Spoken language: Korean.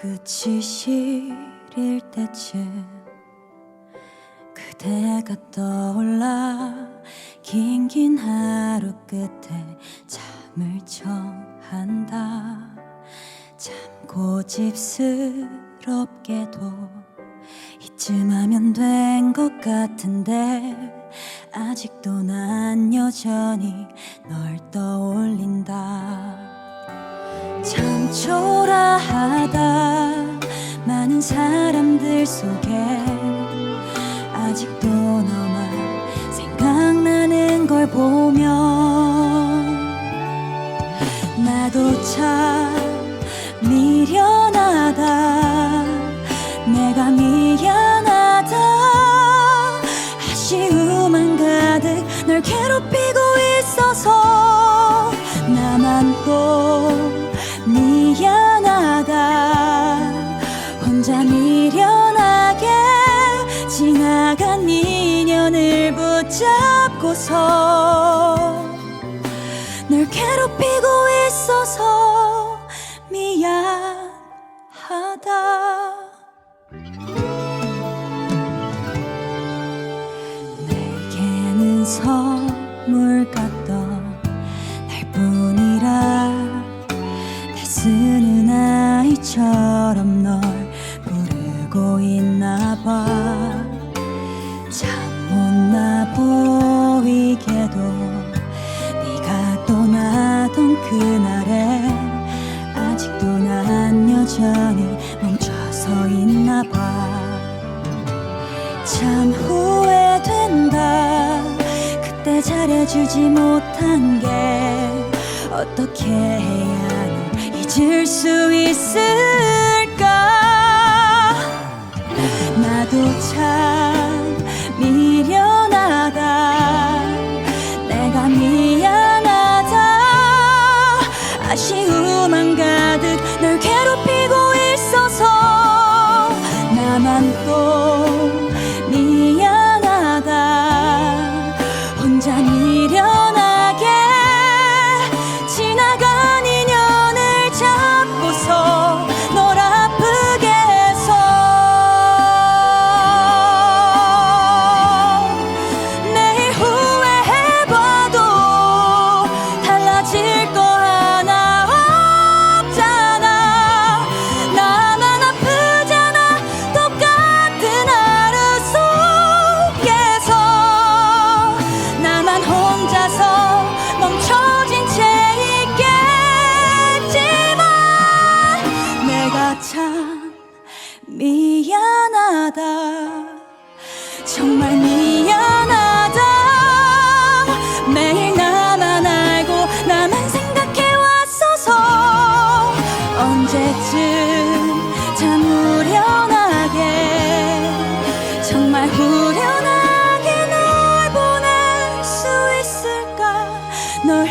끝이 시릴 때쯤 그대가 떠올라 긴긴 하루 끝에 잠을 청한다. 참 고집스럽게도 이쯤 하면 된 것 같은데 아직도 난 여전히 널 떠올린다. 참 초라하다 속에 아직도 너만 생각나는 걸 보면 나도 참 미련하다. 내가 미안하다. 아쉬움만 가득 널 괴롭히고 있어서 나만 또 미안하다. 혼자 미 붙잡고서 널 괴롭히고 있어서 미안하다. 내게는 선물 같던 날뿐이라 내 쓰는 아이처럼 널 부르고 있나 봐 서 있나 봐참 후회된다. 그때 잘해주지 못한 게 어떻게 해야 널 잊을 수 있을까 미안하다. 정말 미안하다. 매일 나만 알고 나만 생각해 왔어서 언제쯤 참 후련하게 정말 후련하게 널 보낼 수 있을까? 널